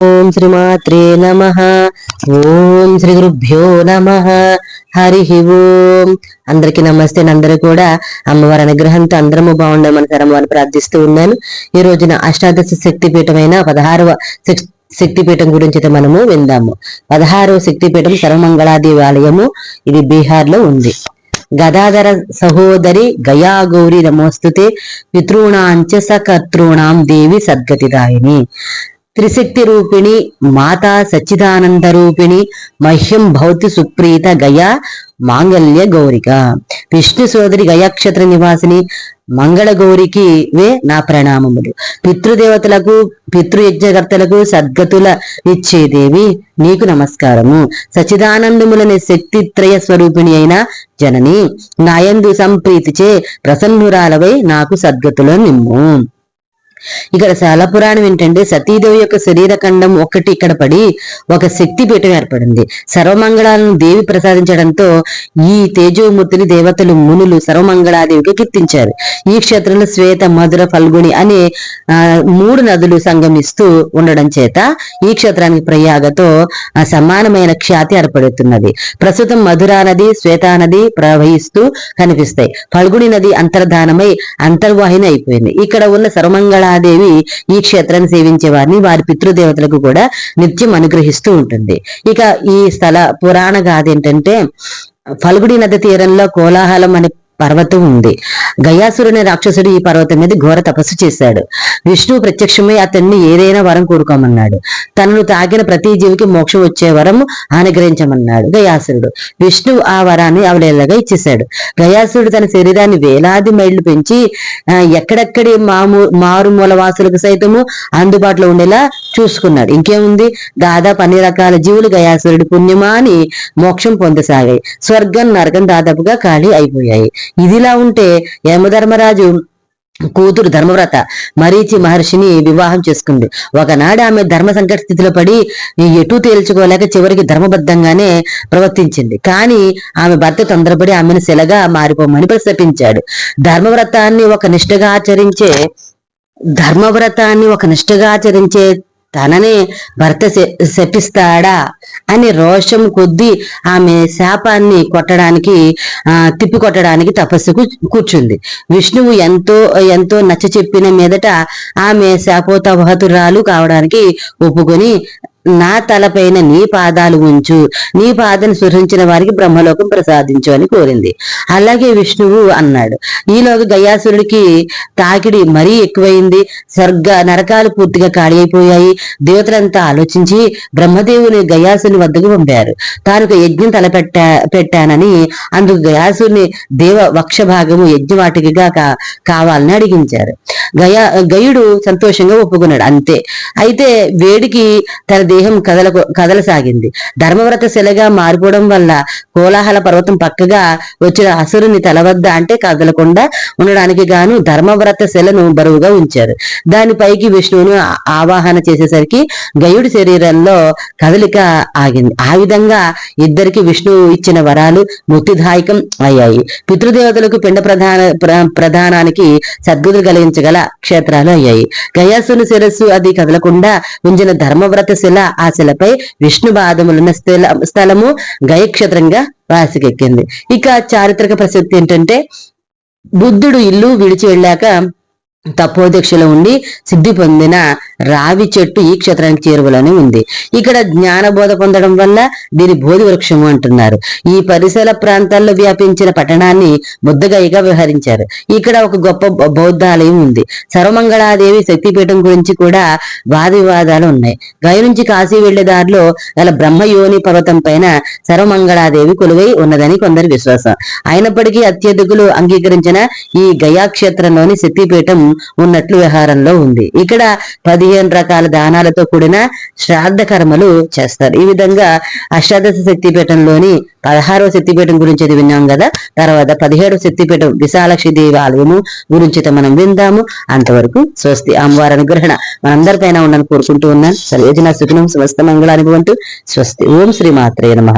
ఓం శ్రీమాత్రే నమ. ఓం శ్రీ గురుభ్యో నమ. హరి ఓం. అందరికి నమస్తే అందరూ కూడా అమ్మవారి అనుగ్రహంతో అందరము బాగుండమని వారిని ప్రార్థిస్తూ ఉన్నాను. ఈ రోజున అష్టాదశ శక్తిపీఠమైన పదహారవ శక్తిపీఠం గురించి అయితే మనము విందాము. పదహారవ శక్తిపీఠం సర్వమంగళాదేవాలయము. ఇది బీహార్లో ఉంది. గదాధర సహోదరి గయా గౌరి నమోస్తుతే పితృణాంచ సకర్తృణాం దేవి సద్గతిదాయిని. త్రిశక్తి రూపిణి మాతా సచ్చిదానంద రూపిణి మహ్యం భౌతి సుప్రీత గయా మాంగల్య గౌరిక. విష్ణు సోదరి గయాక్షత్ర నివాసిని మంగళ గౌరికి వే నా ప్రణామములు. పితృదేవతలకు పితృయజ్ఞకర్తలకు సద్గతుల ఇచ్చేదేవి నీకు నమస్కారము. సచిదానందములని శక్తిత్రయ స్వరూపిణి అయిన జనని నాయందు సంప్రీతిచే ప్రసన్నురాలవై నాకు సద్గతుల నిమ్ము. ఇక్కడ చాలా పురాణం ఏంటంటే సతీదేవి యొక్క శరీర ఖండం ఒకటి ఇక్కడ పడి ఒక శక్తి పీఠం ఏర్పడింది. సర్వమంగళాలను దేవి ప్రసాదించడంతో ఈ తేజోమూర్తిని దేవతలు మునులు సర్వమంగళాదేవికి కీర్తించారు. ఈ క్షేత్రంలో శ్వేత మధుర ఫల్గుని అనే మూడు నదులు సంగమిస్తూ ఉండడం చేత ఈ క్షేత్రానికి ప్రయాగతో సమానమైన ఖ్యాతి ఏర్పడుతున్నది. ప్రస్తుతం మధురా నది శ్వేతా నది ప్రవహిస్తూ కనిపిస్తాయి. ఫల్గుని నది అంతర్ధానమై అంతర్వాహిని అయిపోయింది. ఇక్కడ ఉన్న సర్వమంగళ మహాదేవి ఈ క్షేత్రాన్ని సేవించే వారిని వారి పితృదేవతలకు కూడా నిత్యం అనుగ్రహిస్తూ ఉంటుంది. ఇక ఈ స్థల పురాణ గాథ ఏంటంటే ఫల్గుడి నది తీరంలో కోలాహలం అనే పర్వతం ఉంది. గయాసురుని రాక్షసుడు ఈ పర్వతం మీద ఘోర తపస్సు చేశాడు. విష్ణువు ప్రత్యక్షమై అతన్ని ఏదైనా వరం కోరుకోమన్నాడు. తనను తాకిన ప్రతి జీవికి మోక్షం వచ్చే వరం అనుగ్రహించమన్నాడు గయాసురుడు. విష్ణువు ఆ వరాన్ని అవలేలగా ఇచ్చేశాడు. గయాసురుడు తన శరీరాన్ని వేలాది మైళ్ళు పెంచి ఎక్కడెక్కడి మాము మారుమూల వాసులకు సైతము అందుబాటులో ఉండేలా చూసుకున్నాడు. ఇంకేముంది? దాదాపు అన్ని రకాల జీవులు గయాసురుడి పుణ్యమాని మోక్షం పొందసాగాయి. స్వర్గం నరకం దాదాపుగా ఖాళీ అయిపోయాయి. ఇదిలా ఉంటే యమధర్మరాజు కూతురు ధర్మవ్రత మరీచి మహర్షిని వివాహం చేసుకుంది. ఒకనాడు ఆమె ధర్మ సంకట స్థితిలో పడి ఎటు తేల్చుకోలేక చివరికి ధర్మబద్ధంగానే ప్రవర్తించింది. కానీ ఆమె భర్త తొందరపడి ఆమెను శిలగా మారిపోమని ప్రశపించాడు ధర్మవ్రతాన్ని ఒక నిష్ఠగా ఆచరించే ధర్మవ్రతాన్ని ఒక నిష్ఠగా ఆచరించే తనని భర్త శపిస్తాడా అని రోషం కొద్దీ ఆమె శాపాన్ని కొట్టడానికి ఆ తిప్పి కొట్టడానికి తపస్సుకు కూర్చుంది. విష్ణువు ఎంతో ఎంతో నచ్చ చెప్పిన మీదట ఆమె శాపోతవహతురాలు కావడానికి ఒప్పుకొని నా తలపైన నీ పాదాలు ఉంచు. నీ పాదను సృహించిన వారికి బ్రహ్మలోకం ప్రసాదించు అని కోరింది. అలాగే విష్ణువు అన్నాడు. ఈలోగా గయాసురుడికి తాకిడి మరీ ఎక్కువైంది. స్వర్గ నరకాలు పూర్తిగా ఖాళీ అయిపోయాయి. దేవతలంతా ఆలోచించి బ్రహ్మదేవుని గయాసుని వద్దకు పంపారు. తాను యజ్ఞం తలపెట్టా పెట్టానని అందుకు గయాసుని దేవ వక్ష భాగము యజ్ఞవాటికిగా కావాలని అడిగించారు. గయా గయుడు సంతోషంగా ఒప్పుకున్నాడు. అంతే. అయితే వేడికి తన దేహం కదల కదలసాగింది. ధర్మవ్రత శిలగా మారిపోవడం వల్ల కోలాహల పర్వతం పక్కగా వచ్చిన అసురుని తలవద్ద అంటే కదలకుండా ఉండడానికి గాను ధర్మవ్రత శిలను బరువుగా ఉంచారు. దానిపైకి విష్ణువును ఆవాహన చేసేసరికి గయుడి శరీరంలో కదలిక ఆగింది. ఆ విధంగా ఇద్దరికి విష్ణువు ఇచ్చిన వరాలు ముక్తిదాయకం అయ్యాయి. పితృదేవతలకు పిండ ప్రధాన ప్రధానానికి సద్గుతులు కలిగించగల క్షేత్రాలు అయ్యాయి. గయాసుని శిరస్సు అది కదలకుండా ఉంచిన ధర్మవ్రత శిల ఆ శిలపై విష్ణు బాధములున్న స్థల స్థలము గయక్షేత్రంగా వాసికెక్కింది. ఇక చారిత్రక ప్రసక్తి ఏంటంటే బుద్ధుడు ఇల్లు విడిచి వెళ్ళాక తపోదీక్షలో ఉండి సిద్ధి పొందిన రావి చెట్టు ఈ క్షేత్రానికి చేరువలోనే ఉంది. ఇక్కడ జ్ఞానబోధ పొందడం వల్ల దీని బోధి వృక్షము అంటున్నారు. ఈ పరిసర ప్రాంతాల్లో వ్యాపించిన పట్టణాన్ని ముద్దగైగా వ్యవహరించారు. ఇక్కడ ఒక గొప్ప బౌద్ధాలయం ఉంది. సర్వమంగళాదేవి శక్తిపీఠం గురించి కూడా వాద వివాదాలు ఉన్నాయి. గయ నుంచి కాశీ వెళ్ళే దారిలో గల బ్రహ్మయోని పర్వతం పైన సర్వమంగళాదేవి కొలువై ఉన్నదని కొందరి విశ్వాసం. అయినప్పటికీ అత్యధికులు అంగీకరించిన ఈ గయా క్షేత్రంలోని శక్తిపీఠం ఉన్నట్లు వ్యవహారంలో ఉంది. ఇక్కడ పదిహేను రకాల దానాలతో కూడిన శ్రాద్ధ కర్మలు చేస్తారు. ఈ విధంగా అష్టాదశ శక్తిపీఠంలోని పదహారవ శక్తిపీఠం గురించి విన్నాం కదా? తర్వాత పదిహేడవ శక్తిపీఠం విశాలక్షి దేవి ఆలయము గురించి మనం విందాము. అంతవరకు స్వస్తి అమ్మవారి అనుగ్రహణ మనందరిపైన ఉండని కోరుకుంటూ ఉన్నాను. సర్వేజన సుఖనం సమస్త మంగళానుభవంతు స్వస్తి. ఓం శ్రీ మాత్రే నమ.